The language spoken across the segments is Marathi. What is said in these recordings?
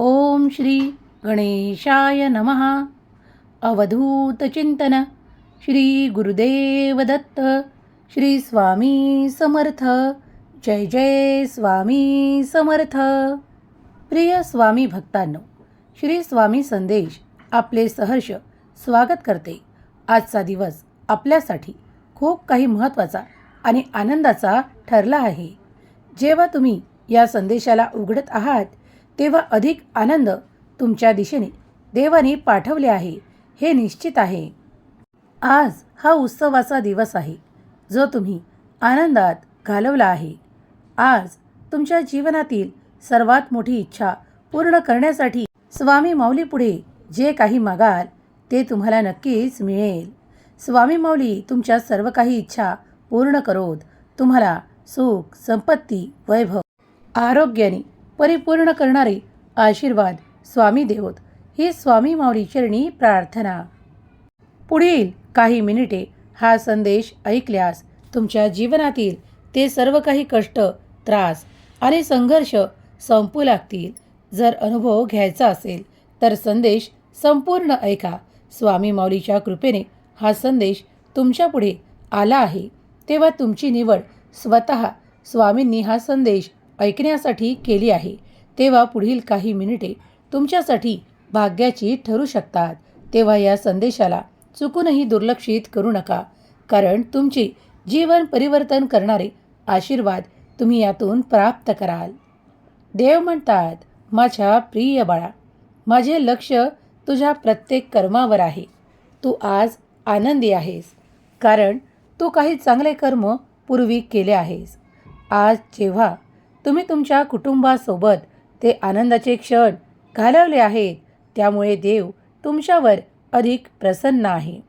ओम श्री गणेशाय नमः। अवधूतचिंतन श्री गुरुदेव दत्त श्री स्वामी समर्थ। जय जय स्वामी समर्थ। प्रिय स्वामी भक्तांनो श्री स्वामी संदेश आपले सहर्ष स्वागत करते. आजचा दिवस आपल्यासाठी खूप काही महत्त्वाचा आणि आनंदाचा ठरला आहे. जेव्हा तुम्ही या संदेशाला उघडत आहात तेव्हा अधिक आनंद तुमच्या दिशेने देवाने पाठवले आहे हे निश्चित आहे. आज हा उत्सवाचा दिवस आहे जो तुम्ही आनंदात घालवला आहे. आज तुमच्या जीवनातील सर्वात मोठी इच्छा पूर्ण करण्यासाठी स्वामी माऊलीपुढे जे काही मागाल ते तुम्हाला नक्कीच मिळेल. स्वामी माऊली तुमच्या सर्व काही इच्छा पूर्ण करोत तुम्हाला सुख संपत्ती वैभव आरोग्याने परिपूर्ण करणारे आशीर्वाद स्वामी देवत. ही स्वामी माऊली चरणी प्रार्थना. पुढील काही मिनिटे हा संदेश ऐकल्यास तुमच्या जीवनातील ते सर्व काही कष्ट त्रास आणि संघर्ष संपू लागतील. जर अनुभव घ्यायचा असेल तर संदेश संपूर्ण ऐका. स्वामी माऊलीच्या कृपेने हा संदेश तुमच्यापुढे आला आहे. तेव्हा तुमची निवड स्वतः स्वामींनी हा संदेश ऐकण्यासाठी केली आहे. तेव्हा पुढील काही मिनिटे तुमच्यासाठी भाग्याची ठरू शकतात. तेव्हा या संदेशाला चुकूनही दुर्लक्षित करू नका. कारण तुमचे जीवन परिवर्तन करणारे आशीर्वाद तुम्ही यातून प्राप्त कराल. देव म्हणतात माझ्या प्रिय बाळा माझे लक्ष तुझ्या प्रत्येक कर्मावर आहे. तू आज आनंदी आहेस. कारण तू काही चांगले कर्म पूर्वी केले आहेस. आज जेव्हा तुम्ही तुमच्या कुटुंबासोबत ते आनंदाचे क्षण घालवले आहेत. त्यामुळे देव तुमच्यावर अधिक प्रसन्न आहे.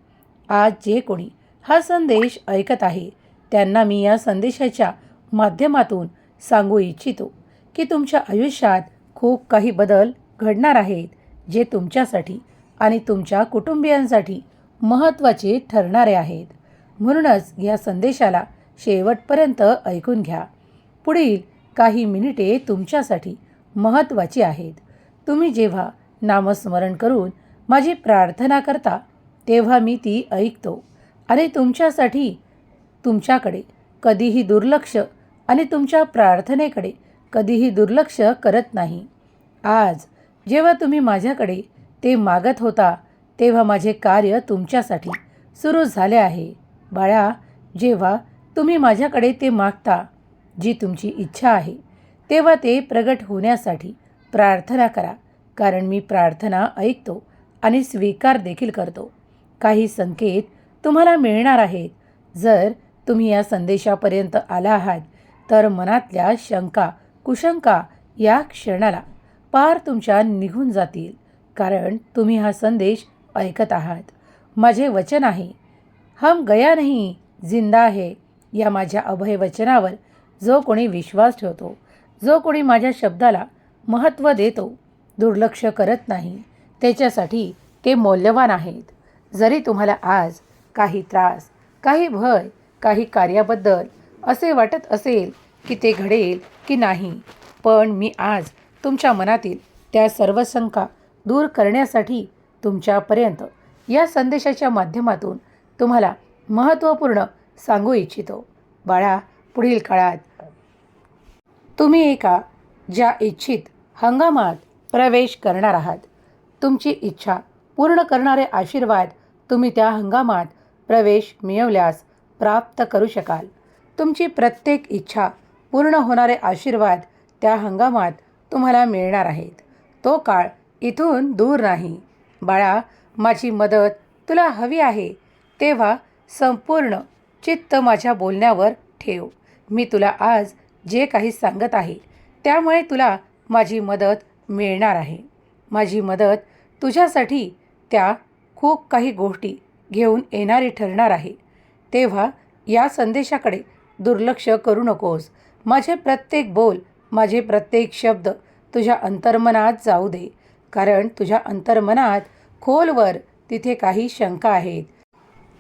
आज जे कोणी हा संदेश ऐकत आहे त्यांना मी या संदेशाच्या माध्यमातून सांगू इच्छितो की तुमच्या आयुष्यात खूप काही बदल घडणार आहेत जे तुमच्यासाठी आणि तुमच्या कुटुंबियांसाठी महत्त्वाचे ठरणारे आहेत. म्हणूनच या संदेशाला शेवटपर्यंत ऐकून घ्या. पुढील काही मिनिटे तुमच्यासाठी महत्त्वाची आहेत. तुम्ही जेव्हा नामस्मरण करून माझी प्रार्थना करता तेव्हा मी ती ऐकतो. आणि तुमच्यासाठी तुमच्याकडे कधीही दुर्लक्ष आणि तुमच्या प्रार्थनेकडे कधीही दुर्लक्ष करत नाही. आज जेव्हा तुम्ही माझ्याकडे ते मागत होता तेव्हा माझे कार्य तुमच्यासाठी सुरू झाले आहे. बाळा जेव्हा तुम्ही माझ्याकडे ते मागता जी तुमची इच्छा आहे तेव्हा ते प्रगट होण्यासाठी प्रार्थना करा कारण मी प्रार्थना ऐकतो आणि स्वीकार देखील करतो. काही संकेत तुम्हाला मिळणार आहेत. जर तुम्ही या संदेशापर्यंत आला आहात तर मनातल्या शंका कुशंका या क्षणाला पार तुमच्या निघून जातील कारण तुम्ही हा संदेश ऐकत आहात. माझे वचन आहे हम गया नाही जिंदा आहे या माझ्या अभय वचनावर जो कोणी विश्वास ठेवतो जो कोणी माझ्या शब्दाला महत्त्व देतो दुर्लक्ष करत नाही त्याच्यासाठी ते मौल्यवान आहेत. जरी तुम्हाला आज काही त्रास काही भय काही कार्याबद्दल असे वाटत असेल की ते घडेल की नाही पण मी आज तुमच्या मनातील त्या सर्व शंका दूर करण्यासाठी तुमच्यापर्यंत या संदेशाच्या माध्यमातून तुम्हाला महत्त्वपूर्ण सांगू इच्छितो. बाळा पुढील काळात तुम्ही एका ज्या इच्छित हंगामात प्रवेश करणार आहात तुमची इच्छा पूर्ण करणारे आशीर्वाद तुम्ही त्या हंगामात प्रवेश मिळवल्यास प्राप्त करू शकाल. तुमची प्रत्येक इच्छा पूर्ण होणारे आशीर्वाद त्या हंगामात तुम्हाला मिळणार आहेत. तो काळ इथून दूर नाही. बाळा माझी मदत तुला हवी आहे. तेव्हा संपूर्ण चित्त माझ्या बोलण्यावर ठेव. मी तुला आज जे काही सांगत आहे त्यामुळे तुला माझी मदत मिळणार आहे. माझी मदत तुझ्यासाठी त्या खूप काही गोष्टी घेऊन येणारी ठरणार आहे. तेव्हा या संदेशाकडे दुर्लक्ष करू नकोस. माझे प्रत्येक बोल माझे प्रत्येक शब्द तुझ्या अंतर्मनात जाऊ दे कारण तुझ्या अंतर्मनात खोलवर तिथे काही शंका आहेत.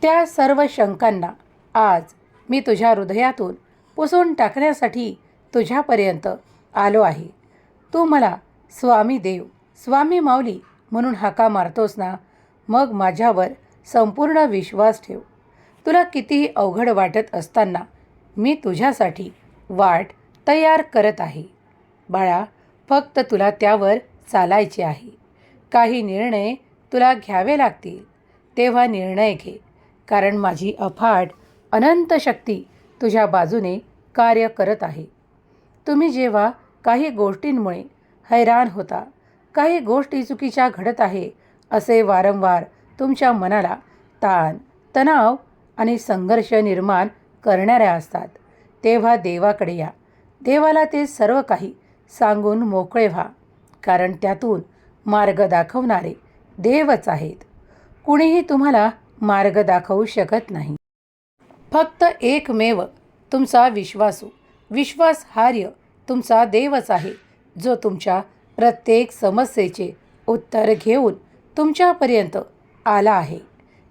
त्या सर्व शंकांना आज मी तुझ्या हृदयातून पुसून टाकण्यासाठी तुझ्यापर्यंत आलो आहे. तू मला स्वामी देव स्वामी माऊली म्हणून हाका मारतोस ना मग माझ्यावर संपूर्ण विश्वास ठेव. तुला कितीही अवघड वाटत असताना मी तुझ्यासाठी वाट तयार करत आहे. बाळा फक्त तुला त्यावर चालायचे आहे. काही निर्णय तुला घ्यावे लागतील. तेव्हा निर्णय घे कारण माझी अफाट अनंत शक्ती तुझ्या बाजूने कार्य करत आहे. तुम्ही जेव्हा काही गोष्टींमुळे हैराण होता काही गोष्टी चुकीच्या घडत आहे असे वारंवार तुमच्या मनाला ताण तणाव आणि संघर्ष निर्माण करणाऱ्या असतात. तेव्हा देवाकडे या. देवाला ते सर्व काही सांगून मोकळे व्हा कारण त्यातून मार्ग दाखवणारे देवच आहेत. कुणीही तुम्हाला मार्ग दाखवू शकत नाही. फक्त एकमेव तुमचा विश्वासू. विश्वासहार्य तुमचा देवच आहे जो तुमच्या प्रत्येक समस्येचे उत्तर घेऊन तुमच्यापर्यंत आला आहे.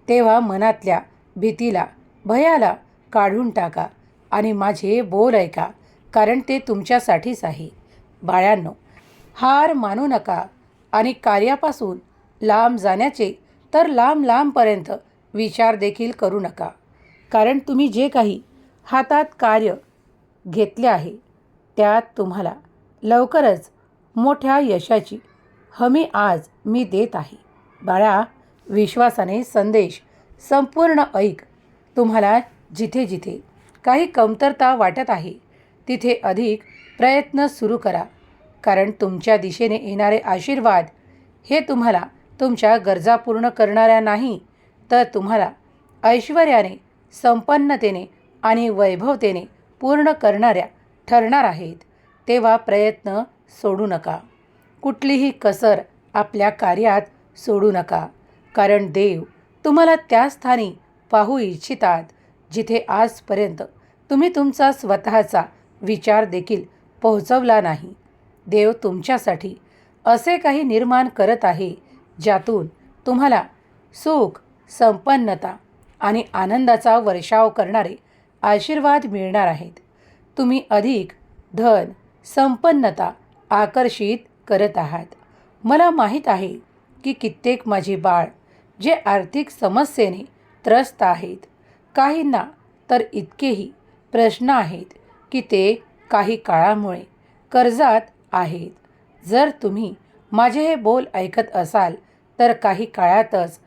तेव्हा मनातल्या भीतीला भयाला काढून टाका आणि माझे बोल ऐका कारण ते तुमच्यासाठीच आहे. बाळ्यांनो हार मानू नका आणि कार्यापासून लांब जाण्याचे तर लांब लांबपर्यंत विचार देखील करू नका. कारण तुम्ही जे काही हातात कार्य घेतले आहे. त्यात तुम्हाला लवकरच मोठ्या यशाची हमी आज मी देत आहे. बाळा विश्वासाने संदेश संपूर्ण ऐक. तुम्हाला जिथे जिथे काही कमतरता वाटत आहे तिथे अधिक प्रयत्न सुरू करा. कारण तुमच्या दिशेने येणारे आशीर्वाद हे तुम्हाला तुमच्या गरजा पूर्ण करणाऱ्या नाही तर तुम्हाला ऐश्वर्याने संपन्नतेने आणि वैभवतेने पूर्ण करणाऱ्या ठरणार आहेत. तेव्हा प्रयत्न सोडू नका. कुठलीही कसर आपल्या कार्यात सोडू नका. कारण देव तुम्हाला त्या स्थानी पाहू इच्छितात जिथे आजपर्यंत तुम्ही तुमचा स्वतःचा विचार देखील पोहोचवला नाही. देव तुमच्यासाठी असे काही निर्माण करत आहे ज्यातून तुम्हाला सुख संपन्नता आणि आनंदाचा वर्षाव करणारे आशीर्वाद मिळणार आहेत. तुम्ही अधिक धन संपन्नता आकर्षित करत आहात. मला माहीत आहे की कित्येक माझे बाळ जे आर्थिक समस्येने त्रस्त आहेत काहींना तर इतकेही प्रश्न आहेत की ते काही काळामुळे कर्जात आहेत. जर तुम्ही माझे हे बोल ऐकत असाल तर काही काळातच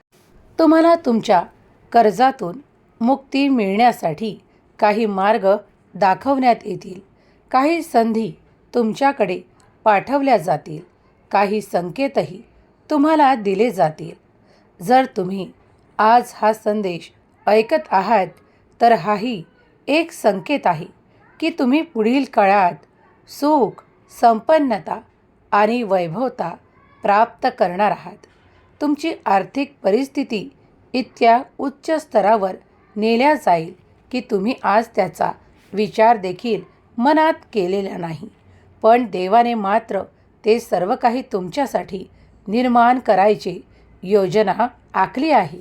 तुम्हाला तुमच्या कर्जातून मुक्ती मिळण्यासाठी काही मार्ग दाखवण्यात येतील. काही संधी तुमच्याकडे पाठवल्या जातील. काही संकेतही तुम्हाला दिले जातील. जर तुम्ही आज हा संदेश ऐकत आहात तर हाही एक संकेत आहे की तुम्ही पुढील काळात सुख संपन्नता आणि वैभवता प्राप्त करणार आहात. तुमची आर्थिक परिस्थिती इतक्या उच्च स्तरावर नेल्या जाईल. की तुम्ही आज त्याचा विचार देखील मनात केलेला नाही. पण देवाने मात्र ते सर्व काही तुमच्यासाठी निर्माण करायची योजना आखली आहे.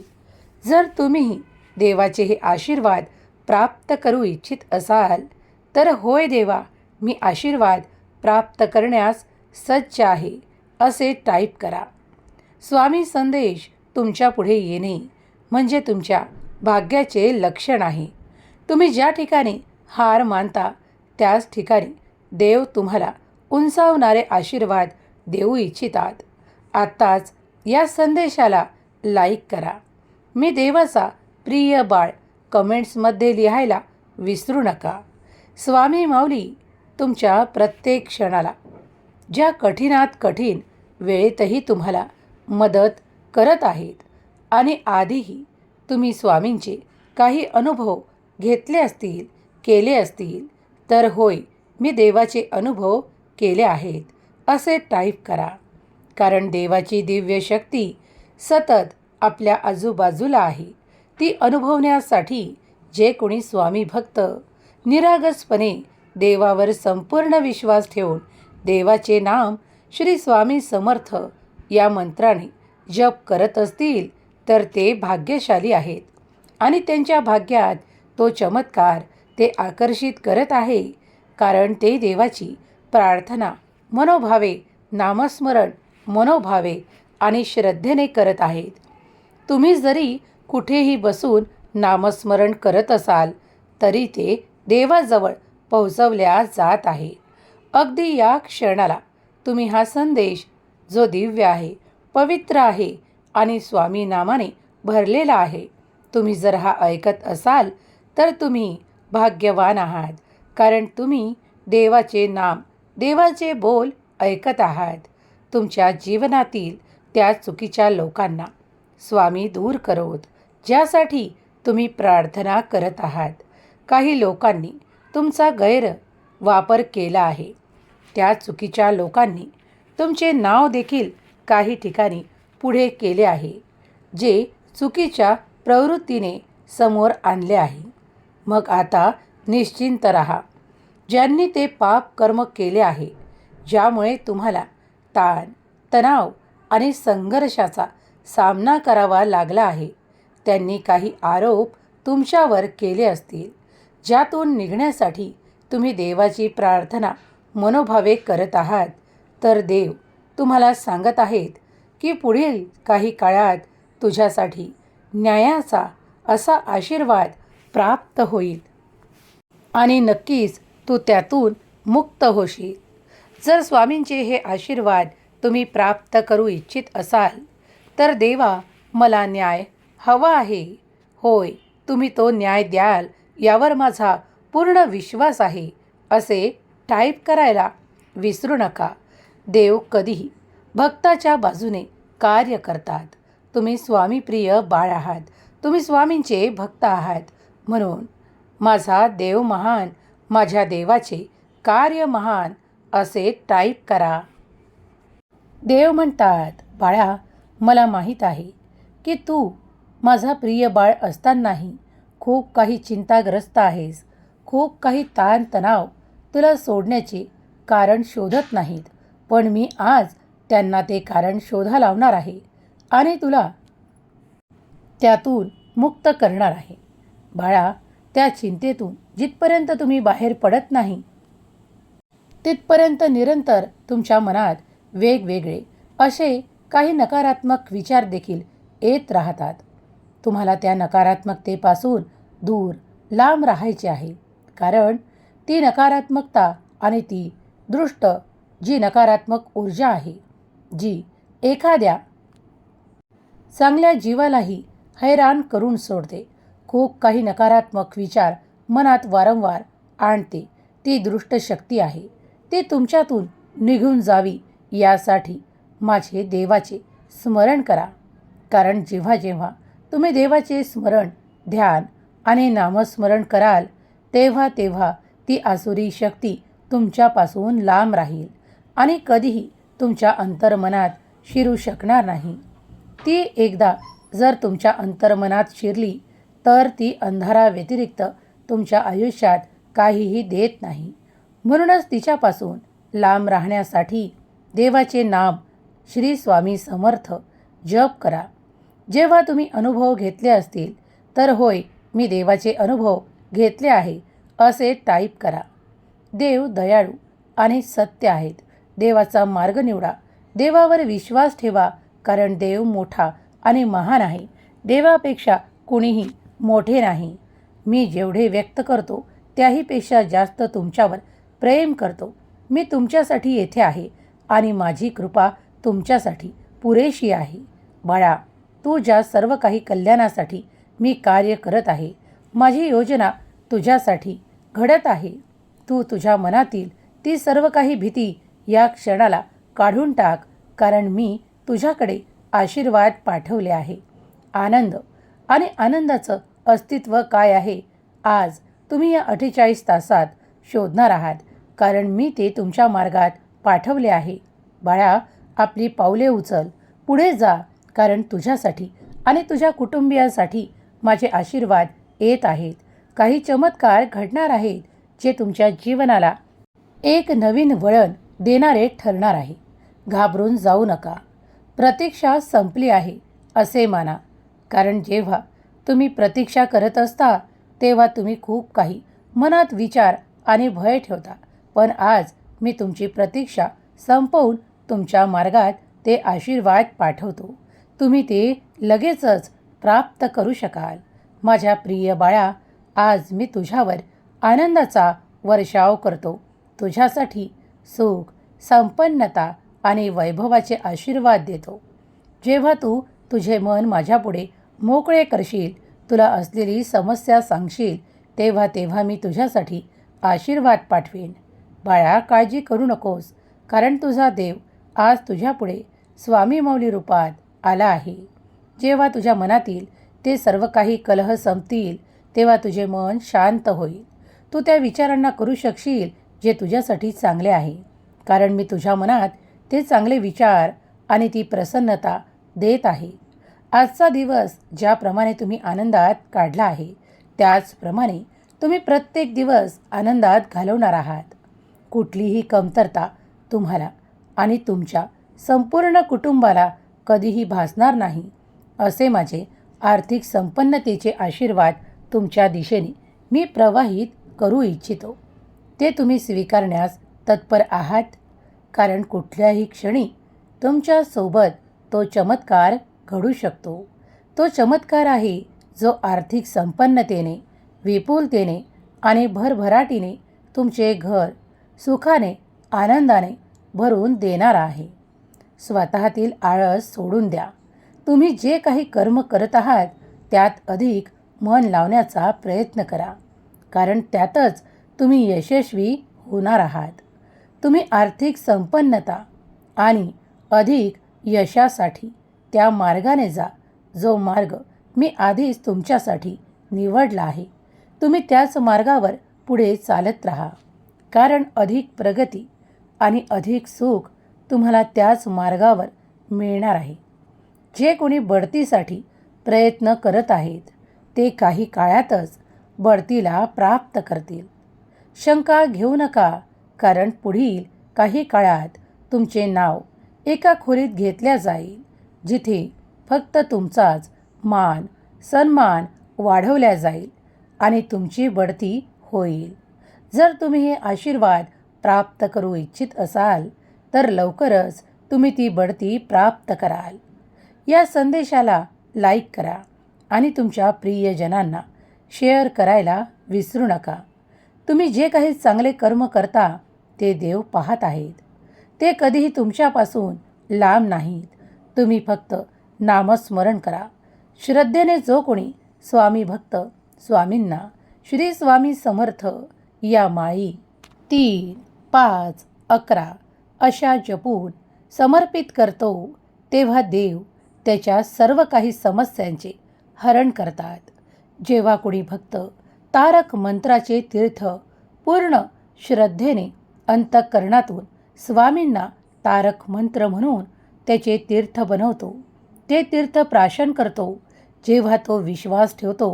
जर तुम्ही देवाचे हे आशीर्वाद प्राप्त करू इच्छित असाल तर होय देवा मी आशीर्वाद प्राप्त करण्यास सज्ज आहे असे टाईप करा. स्वामी संदेश तुमच्यापुढे येणे म्हणजे तुमच्या भाग्याचे लक्षण आहे. तुम्ही ज्या ठिकाणी हार मानता त्याच ठिकाणी देव तुम्हाला उंचावणारे आशीर्वाद देऊ इच्छितात. आत्ताच या संदेशाला लाईक करा. मी देवाचा प्रिय बाळ कमेंट्समध्ये लिहायला विसरू नका. स्वामी माऊली तुमच्या प्रत्येक क्षणाला ज्या कठीणात कठीण वेळेतही तुम्हाला मदत करत आहेत आणि आधीही तुम्ही स्वामींचे काही अनुभव घेतले असतील केले असतील तर होय मी देवाचे अनुभव केले आहेत असे टाईप करा. कारण देवाची दिव्य शक्ती सतत आपल्या आजूबाजूला आहे. ती अनुभवण्यासाठी जे कोणी स्वामी भक्त निरागसपणे देवावर संपूर्ण विश्वास ठेवून देवाचे नाम श्री स्वामी समर्थ या मंत्राने जप करत असतील तर ते भाग्यशाली आहेत. आणि त्यांच्या भाग्यात तो चमत्कार ते आकर्षित करत आहे कारण ते देवाची प्रार्थना मनोभावे नामस्मरण मनोभावे आणि श्रद्धेने करत आहेत. तुम्ही जरी कुठेही बसून नामस्मरण करत असाल तरी ते देवाजवळ पोहोचवल्या जात आहे. अगदी या क्षणाला तुम्ही हा संदेश जो दिव्य आहे पवित्र आहे आणि स्वामी नामाने भरलेला आहे तुम्ही जर हा ऐकत असाल तर तुम्ही भाग्यवान आहात कारण तुम्ही देवाचे नाम देवाचे बोल ऐकत आहात. तुमच्या जीवनातील त्या चुकीच्या लोकांना स्वामी दूर करोत ज्यासाठी तुम्ही प्रार्थना करत आहात. काही लोकांनी तुमचा गैर वापर केला आहे. त्या चुकीच्या लोकांनी तुमचे नाव देखील काही ठिकाणी पुढे केले आहे जे चुकीच्या प्रवृत्तीने समोर आणले आहे. मग आता निश्चिंत रहा. ज्यांनी ते पाप कर्म केले आहे ज्यामुळे तुम्हाला ताण तणाव आणि संघर्षाचा सामना करावा लागला आहे त्यांनी काही आरोप तुमच्यावर केले असतील ज्यातून निघण्यासाठी तुम्ही देवाची प्रार्थना मनोभावे करत आहात. तर देव तुम्हाला सांगत आहेत की पुढील काही काळात तुझ्यासाठी न्यायाचा असा आशीर्वाद प्राप्त होईल. आणि नक्कीच तू त्यातून मुक्त होशील. जर स्वामींचे हे आशीर्वाद तुम्ही प्राप्त करू इच्छित असाल तर देवा मला न्याय हवा आहे. होय तुम्ही तो न्याय द्याल यावर माझा पूर्ण विश्वास आहे असे टाईप करायला विसरू नका. देव कधीही भक्ताच्या बाजूने कार्य करतात. तुम्ही स्वामीप्रिय बाळ आहात. तुम्ही स्वामींचे भक्त आहात. म्हणून माझा देव महान माझ्या देवाचे कार्य महान असे टाईप करा. देव म्हणतात बाळा मला माहीत आहे की तू माझा प्रिय बाळ असतानाही खूप काही चिंताग्रस्त आहेस. खूप काही ताणतणाव तुला सोडण्याचे कारण शोधत नाहीत. पण मी आज त्यांना ते कारण शोधा लावणार आहे आणि तुला त्यातून मुक्त करणार आहे. बाळा त्या चिंतेतून जिथपर्यंत तुम्ही बाहेर पडत नाही तिथपर्यंत निरंतर तुमच्या मनात वेगवेगळे असे काही नकारात्मक विचार देखील येत राहतात. तुम्हाला त्या नकारात्मकतेपासून दूर लांब राहायचे आहे. कारण ती नकारात्मकता आणि ती दृष्ट जी नकारात्मक ऊर्जा आहे जी एखाद्या चांगल्या जीवालाही हैराण करून सोडते. खूप काही नकारात्मक विचार मनात वारंवार आणते. ती दृष्ट शक्ती आहे. ती तुमच्यातून निघून जावी यासाठी माझे देवाचे स्मरण करा. कारण जेव्हा जेव्हा तुम्ही देवाचे स्मरण ध्यान आणि नामस्मरण कराल तेव्हा तेव्हा ती आसुरी शक्ती तुमच्यापासून लांब राहील आणि कधीही तुमच्या अंतर्मनात शिरू शकणार नाही. ती एकदा जर तुमच्या अंतर्मनात शिरली तर ती अंधाराव्यतिरिक्त तुमच्या आयुष्यात काहीही देत नाही. म्हणूनच तिच्यापासून लांब राहण्यासाठी देवाचे नाम श्री स्वामी समर्थ जप करा. जेव्हा तुम्ही अनुभव घेतले असतील तर होय मी देवाचे अनुभव घेतले आहे असे टाईप करा. देव दयाळू आणि सत्य आहेत. देवाचा मार्ग निवडा. देवावर विश्वास ठेवा कारण देव मोठा आणि महान आहे. देवापेक्षा कुणीही मोठे नाही. मी जेवढे व्यक्त करतो त्याहीपेक्षा जास्त तुमच्यावर प्रेम करतो. मी तुमच्यासाठी येथे आहे आणि माझी कृपा तुमच्यासाठी पुरेशी आहे. बाळा तू ज्या सर्व काही कल्याणासाठी मी कार्य करत आहे माझी योजना तुझ्यासाठी घडत आहे. तू तुझ्या मनातील ती सर्व काही भीती या क्षणाला काढून टाक कारण मी तुझ्याकडे आशीर्वाद पाठवले आहे. आनंद आणि आनंदाचं अस्तित्व काय आहे? आज तुम्ही या अठ्ठेचाळीस तासात शोधणार आहात. कारण मी ते तुमच्या मार्गात पाठवले आहे. बाळा आपली पावले उचल. पुढे जा. कारण तुझ्यासाठी आणि तुझ्या कुटुंबियांसाठी माझे आशीर्वाद येत आहेत. काही चमत्कार घडणार आहेत जे तुमच्या जीवनाला एक नवीन वळण देणारे ठरणार आहे. घाबरून जाऊ नका. प्रतीक्षा संपली आहे असे माना. कारण जेव्हा तुम्ही प्रतीक्षा करत असता तेव्हा तुम्ही खूप काही मनात विचार आणि भय ठेवता. पण आज मी तुमची प्रतीक्षा संपवून तुमच्या मार्गात ते आशीर्वाद पाठवतो. तुम्ही ते लगेचच प्राप्त करू शकाल. माझ्या प्रिय बाळा आज मी तुझ्यावर आनंदाचा वर्षाव करतो. तुझ्यासाठी सुख संपन्नता आणि वैभवाचे आशीर्वाद देतो. जेव्हा तू तुझे मन माझ्यापुढे मोकळे करशील तुला असलेली समस्या सांगशील तेव्हा तेव्हा मी तुझ्यासाठी आशीर्वाद पाठवीन. बाळा काळजी करू नकोस कारण तुझा देव आज तुझ्यापुढे स्वामी मौली रूपात आला आहे. जेव्हा तुझ्या मनातील ते सर्व काही कलह संपतील तेव्हा तुझे मन शांत होईल. तू त्या विचारांना करू शकशील जे तुझ्यासाठी चांगले आहे. कारण मी तुझ्या मनात ते चांगले विचार आणि ती प्रसन्नता देत आहे. आजचा दिवस ज्याप्रमाणे तुम्ही आनंदात काढला आहे त्याचप्रमाणे तुम्ही प्रत्येक दिवस आनंदात घालवणार आहात. कुठलीही कमतरता तुम्हाला आणि तुमच्या संपूर्ण कुटुंबाला कधीही भासणार नाही असे माझे आर्थिक संपन्नतेचे आशीर्वाद तुमच्या दिशेने मी प्रवाहित करू इच्छितो. ते तुम्ही स्वीकारण्यास तत्पर आहात कारण कुठल्याही क्षणी तुमच्यासोबत तो चमत्कार घडू शकतो. तो चमत्कार आहे जो आर्थिक संपन्नतेने विपुलतेने आणि भरभराटीने तुमचे घर सुखाने आनंदाने भरून देणार आहे. स्वतःतील आळस सोडून द्या. तुम्ही जे काही कर्म करत आहात त्यात अधिक मन लावण्याचा प्रयत्न करा. कारण त्यातच तुम्ही यशस्वी होणार आहात. तुम्ही आर्थिक संपन्नता आणि अधिक यशासाठी त्या मार्गाने जा. जो मार्ग मी आधीच तुमच्यासाठी निवडला आहे. तुम्ही त्याच मार्गावर पुढे चालत राहा. कारण अधिक प्रगती आणि अधिक सुख तुम्हाला त्याच मार्गावर मिळणार आहे. जे कोणी बढतीसाठी प्रयत्न करत आहेत ते काही काळातच बढतीला प्राप्त करतील. शंका घेऊ नका कारण पुढील काही काळात तुमचे नाव एका खोलीत घेतल्या जाईल. जिथे फक्त तुमचाच मान सन्मान वाढवल्या जाईल आणि तुमची बढती होईल. जर तुम्ही हे आशीर्वाद प्राप्त करू इच्छित असाल तर लवकरच तुम्ही ती बढती प्राप्त कराल. या संदेशाला लाईक करा आणि तुमच्या प्रियजनांना शेअर करायला विसरू नका. तुम्ही जे काही चांगले कर्म करता ते देव पाहत आहेत. ते कधीही तुमच्यापासून लांब नाहीत. तुम्ही फक्त नामस्मरण करा. श्रद्धेने जो कोणी स्वामी भक्त स्वामींना श्री स्वामी समर्थ या माळी तीन पाच अकरा अशा जपून समर्पित करतो तेव्हा देव त्याच्या सर्व काही समस्यांचे हरण करतात. जेव्हा कोणी भक्त तारक मंत्राचे तीर्थ पूर्ण श्रद्धेने अंतःकरणातून स्वामींना तारक मंत्र म्हणून त्याचे तीर्थ बनवतो. ते तीर्थ प्राशन करतो. जेव्हा तो विश्वास ठेवतो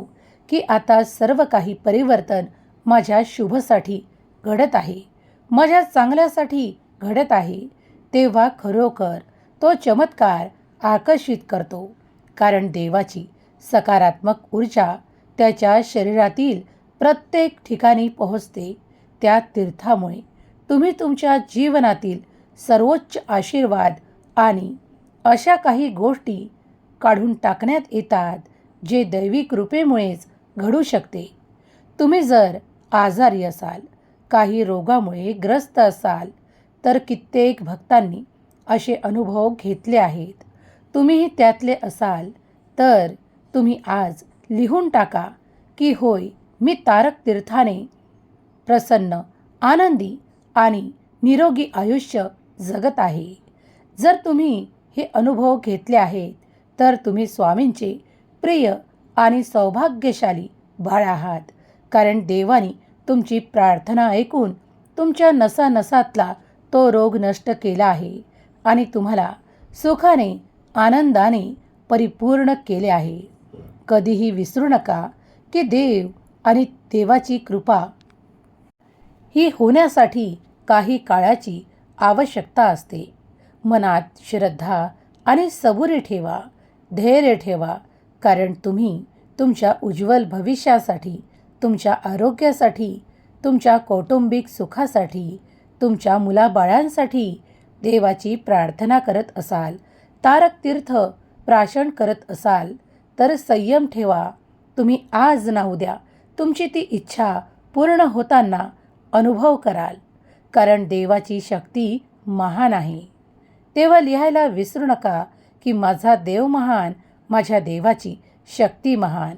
की आता सर्व काही परिवर्तन माझ्या शुभसाठी घडत आहे माझ्या चांगल्यासाठी घडत आहे तेव्हा खरोखर तो चमत्कार आकर्षित करतो. कारण देवाची सकारात्मक ऊर्जा त्याच्या शरीरातील प्रत्येक ठिकाणी पोहोचते. त्या तीर्थामुळे तुम्ही तुमच्या जीवनातील सर्वोच्च आशीर्वाद आणि अशा काही गोष्टी काढून टाकण्यात येतात जे दैविक कृपेमुळेच घडू शकते. तुम्ही जर आजारी असाल काही रोगामुळे ग्रस्त असाल तर कित्येक भक्तांनी असे अनुभव घेतले आहेत. तुम्हीही त्यातले असाल तर तुम्ही आज लिहून टाका की होय मी तारक तीर्थाने प्रसन्न आनंदी आणि निरोगी आयुष्य जगत आहे. जर तुम्ही हे अनुभव घेतले आहेत तर तुम्ही स्वामींचे प्रिय आणि सौभाग्यशाली बाळ आहात. कारण देवाने तुमची प्रार्थना ऐकून तुमच्या नसानसातला तो रोग नष्ट केला आहे आणि तुम्हाला सुखाने आनंदाने परिपूर्ण केले आहे. कधीही विसरू नका की देव आणि देवाची कृपा ही होण्यासाठी काही काळाची आवश्यकता असते. मनात श्रद्धा आणि सबुरी ठेवा धैर्य ठेवा कारण तुम्ही तुमच्या उज्ज्वल भविष्यासाठी तुमच्या आरोग्यासाठी तुमच्या कौटुंबिक सुखासाठी तुमच्या मुलाबाळांसाठी देवाची प्रार्थना करत असाल तारक तीर्थ प्राशन करत असाल तर संयम ठेवा तुम्ही आज ना उद्या तुमची ती इच्छा पूर्ण होताना अनुभव कराल कारण देवाची शक्ती महान आहे. तेव्हा लिहायला विसरू नका की माझा देव महान माझ्या देवाची शक्ती महान.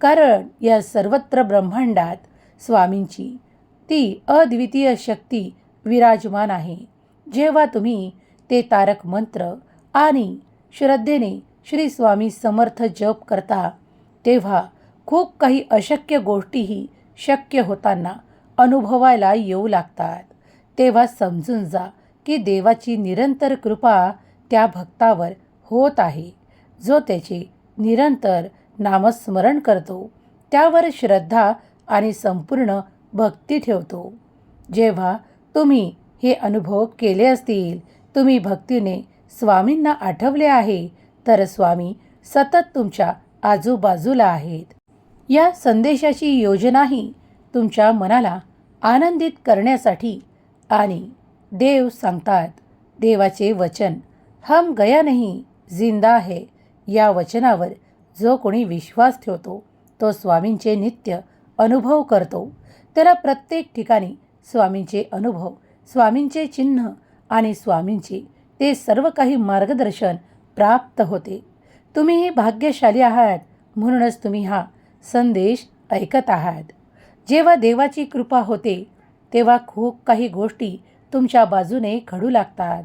कारण या सर्वत्र ब्रह्मांडात स्वामींची ती अद्वितीय शक्ती विराजमान आहे. जेव्हा तुम्ही ते तारक मंत्र आणि श्रद्धेने श्री स्वामी समर्थ जप करता तेव्हा खूप काही अशक्य गोष्टीही शक्य होताना अनुभवायला येऊ लागतात. तेव्हा समजून जा की देवाची निरंतर कृपा त्या भक्तावर होत आहे. जो त्याचे निरंतर नामस्मरण करतो त्यावर श्रद्धा आणि संपूर्ण भक्ती ठेवतो. जेव्हा तुम्ही हे अनुभव केले असतील तुम्ही भक्तीने स्वामींना आठवले आहे तर स्वामी सतत तुमच्या आजूबाजूला आहेत. या संदेशाची योजनाही तुमच्या मनाला आनंदित करण्यासाठी आणि देव सांगतात देवाचे वचन. हम गया नाही जिंदा आहे या वचनावर जो कोणी विश्वास ठेवतो तो स्वामींचे नित्य अनुभव करतो. त्याला प्रत्येक ठिकाणी स्वामींचे अनुभव स्वामींचे चिन्ह आणि स्वामींचे ते सर्व काही मार्गदर्शन प्राप्त होते. तुम्हीही भाग्यशाली आहात म्हणूनच तुम्ही हा संदेश ऐकत आहात. जेव्हा देवाची कृपा होते तेव्हा खूप काही गोष्टी तुमच्या बाजूने घडू लागतात.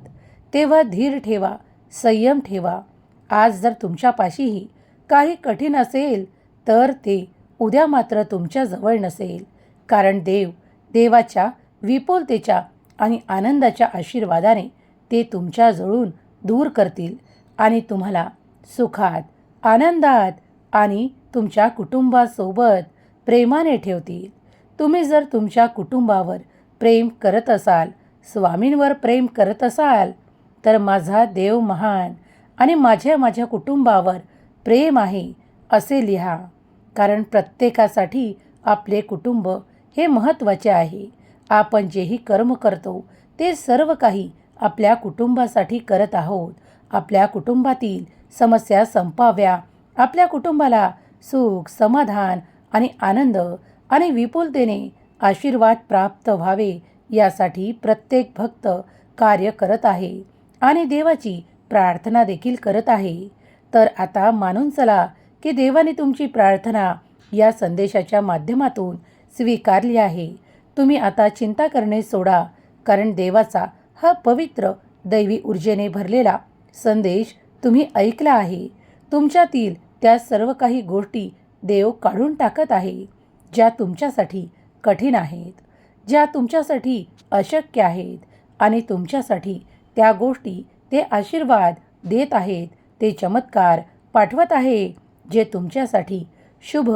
तेव्हा धीर ठेवा संयम ठेवा. आज जर तुमच्यापाशीही काही कठीण असेल तर ते उद्या मात्र तुमच्या जवळ नसेल. कारण देव देवाच्या विपुलतेच्या आणि आनंदाच्या आशीर्वादाने ते तुमच्याजवळून दूर करतील आणि तुम्हाला सुखात आनंदात आणि तुमच्या कुटुंबासोबत प्रेमाने ठेवतील. तुम्ही जर तुमच्या कुटुंबावर प्रेम करत असाल स्वामींवर प्रेम करत असाल तर माझा देव महान आणि माझ्या माझ्या कुटुंबावर प्रेम आहे असे लिहा. कारण प्रत्येकासाठी आपले कुटुंब हे महत्त्वाचे आहे. आपण जेही कर्म करतो ते सर्व काही आपल्या कुटुंबासाठी करत आहोत. आपल्या कुटुंबातील समस्या संपाव्या आपल्या कुटुंबाला सुख समाधान आणि आनंद आणि विपुलतेने आशीर्वाद प्राप्त व्हावे यासाठी प्रत्येक भक्त कार्य करत आहे आणि देवाची प्रार्थना देखील करत आहे. तर आता मानून चला की देवाने तुमची प्रार्थना या संदेशाच्या माध्यमातून स्वीकारली आहे. तुम्ही आता चिंता करणे सोडा कारण देवाचा हा पवित्र दैवी ऊर्जेने भरलेला संदेश तुम्ही ऐकला आहे. तुमच्यातील त्या सर्व काही गोष्टी देव काढून टाकत आहे ज्या तुमच्यासाठी कठीण आहेत. ज्या तुमच्यासाठी अशक्य आहेत आणि तुमच्यासाठी त्या गोष्टी ते आशीर्वाद देत आहेत ते चमत्कार पाठवत आहे जे तुमच्यासाठी शुभ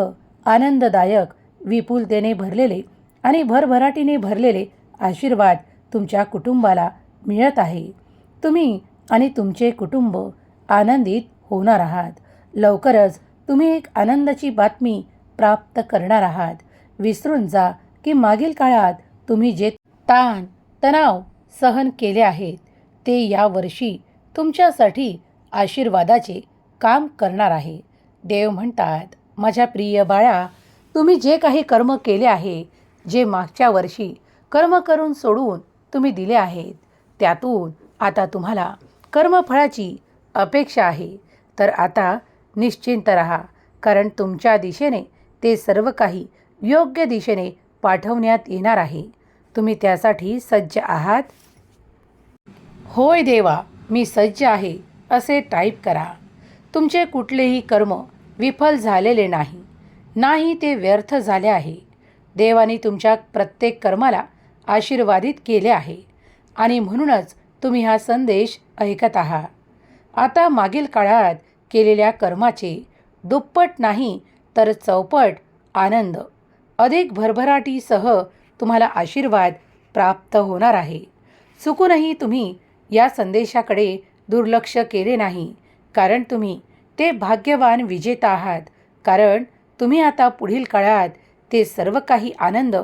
आनंददायक विपुलतेने भरलेले आणि भरभराटीने भरलेले आशीर्वाद तुमच्या कुटुंबाला मिळत आहे. तुम्ही आणि तुमचे कुटुंब आनंदित होणार आहात. लवकरच तुम्ही एक आनंदाची बातमी प्राप्त करणार आहात. विसरून जा की मागील काळात तुम्ही जे ताण तणाव सहन केले आहेत ते या वर्षी तुमच्यासाठी आशीर्वादाचे काम करणार आहे. देव म्हणतात माझ्या प्रिय बाळा तुम्ही जे काही कर्म केले आहे जे मागच्या वर्षी कर्म करून सोडून तुम्ही दिले आहेत त्यातून आता तुम्हाला कर्मफळाची अपेक्षा आहे. तर आता निश्चिंत रहा कारण तुमच्या दिशेने ते सर्व काही योग्य दिशेने पाठवण्यात येणार आहे. तुम्ही त्यासाठी सज्ज आहात? होय देवा मी सज्ज आहे असे टाईप करा. तुमचे कुठलेही कर्म विफल झालेले नाही. नाही ते व्यर्थ झाले आहे. देवाने तुमच्या प्रत्येक कर्माला आशीर्वादित केले आहे. आणि म्हणूनच तुम्ही हा संदेश ऐकत आहात. आता मागील काळात केलेल्या कर्माचे दुप्पट नाही तर चौपट आनंद. अधिक भरभराटीसह तुम्हाला आशीर्वाद प्राप्त होणार आहे. चुकूनही तुम्ही या संदेशाकडे दुर्लक्ष केले नाही. कारण तुम्ही ते भाग्यवान विजेता आहात. कारण तुम्ही आता पुढील काळात ते सर्व काही आनंद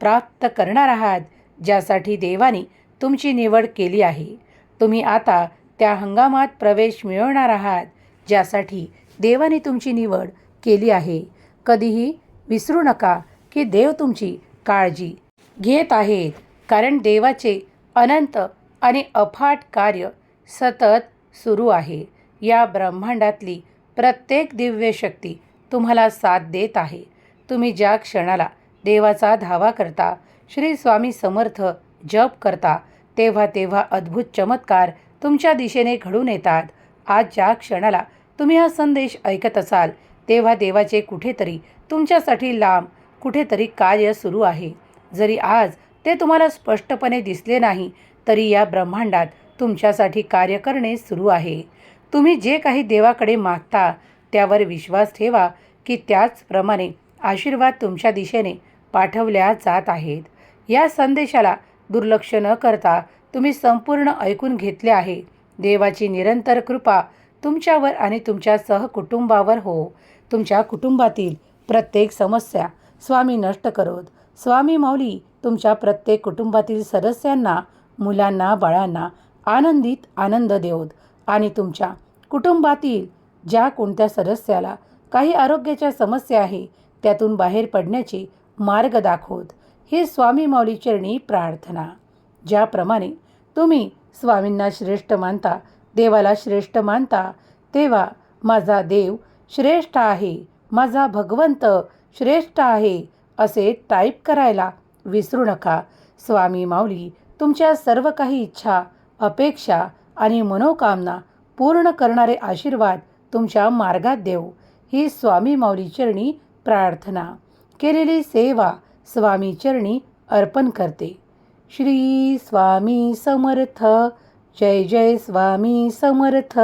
प्राप्त करणार आहात ज्यासाठी देवाने तुमची निवड केली आहे. तुम्ही आता त्या हंगामात प्रवेश मिळवणार आहात ज्यासाठी देवाने तुमची निवड केली आहे. कधीही विसरू नका की देव तुमची काळजी घेत आहेत. कारण देवाचे अनंत आणि अफाट कार्य सतत सुरू आहे. या ब्रह्मांडातली प्रत्येक दिव्य शक्ती तुम्हाला साथ देत आहे. तुम्ही ज्या क्षणाला देवाचा धावा करता श्री स्वामी समर्थ जप करता तेव्हा तेव्हा अद्भुत चमत्कार तुमच्या दिशेने घडून येतात. आज ज्या क्षणाला तुम्ही हा संदेश ऐकत असाल तेव्हा देवाचे कुठेतरी तुमच्यासाठी लांब कुठेतरी कार्य सुरू आहे. जरी आज ते तुम्हाला स्पष्टपणे दिसले नाही तरी या ब्रह्मांडात तुमच्यासाठी कार्य करणे सुरू आहे. तुम्ही जे काही देवाकडे मागता त्यावर विश्वास ठेवा की त्याचप्रमाणे आशीर्वाद तुमच्या दिशेने पाठवल्या जात आहेत. या संदेशाला दुर्लक्ष न करता तुम्ही संपूर्ण ऐकून घेतले आहे. देवाची निरंतर कृपा तुमच्यावर आणि तुमच्या सहकुटुंबावर हो. तुमच्या कुटुंबातील प्रत्येक समस्या स्वामी नष्ट करोत. स्वामी माऊली तुमच्या प्रत्येक कुटुंबातील सदस्यांना मुलांना बाळांना आनंदित आनंद देवत. आणि तुमच्या कुटुंबातील ज्या कोणत्या सदस्याला काही आरोग्याच्या समस्या आहे त्यातून बाहेर पडण्याचे मार्ग दाखवत. हे स्वामी माऊली चरणी प्रार्थना. ज्याप्रमाणे तुम्ही स्वामींना श्रेष्ठ मानता देवाला श्रेष्ठ मानता तेव्हा माझा देव श्रेष्ठ आहे माझा भगवंत श्रेष्ठ आहे असे टाईप करायला विसरू नका. स्वामी माऊली तुमच्या सर्व काही इच्छा अपेक्षा आणि मनोकामना पूर्ण करणारे आशीर्वाद तुमच्या मार्गात देव. ही स्वामी माऊली चरणी प्रार्थना. केलेली सेवा स्वामी चरणी अर्पण करते. श्री स्वामी समर्थ. जय जय स्वामी समर्थ.